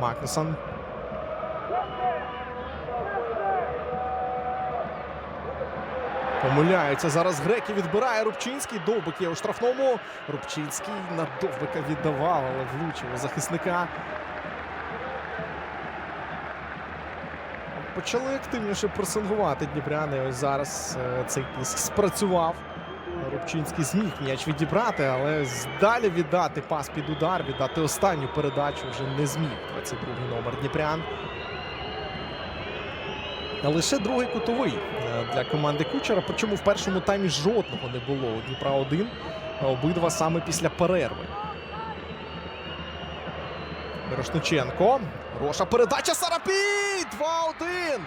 Магнусон. Помиляються. Зараз греки відбирає Рубчинський. Довбик є у штрафному. Рубчинський на довбика віддавав, але влучив у захисника. Почали активніше пресингувати дніпряни. Ось зараз е, цей тиск спрацював. Рубчинський зміг м'яч відібрати, але далі віддати пас під удар, віддати останню передачу вже не зміг. 22-й номер Дніпрян. Лише другий кутовий е, для команди Кучера. Причому в першому таймі жодного не було у Дніпра 1. Обидва саме після перерви. Мирошниченко. Хороша передача Сарапій! 2-1!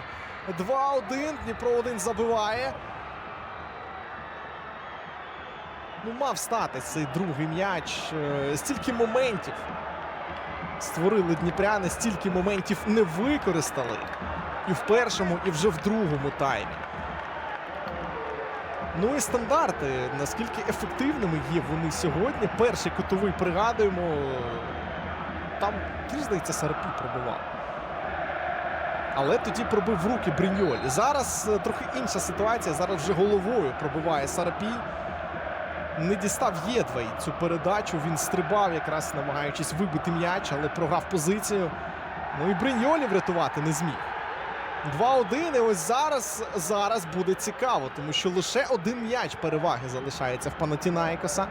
2-1. Дніпро 1 забиває. Ну, мав стати цей другий м'яч. Е, Стільки моментів створили дніпряни, стільки моментів не використали. І в першому, і вже в другому таймі. Ну і стандарти. Наскільки ефективними є вони сьогодні. Перший кутовий пригадуємо. Там, здається, Сарапій пробував. Але тоді пробив в руки Бриньоль. Зараз е, трохи інша ситуація. Зараз вже головою пробиває Сарапій. Не дістав Єдвей цю передачу. Він стрибав, якраз намагаючись вибити м'яч, але прогав позицію. Ну і Бриньолі врятувати не зміг. 2-1. І ось зараз, зараз буде цікаво, тому що лише один м'яч переваги залишається в Панатінаїкоса.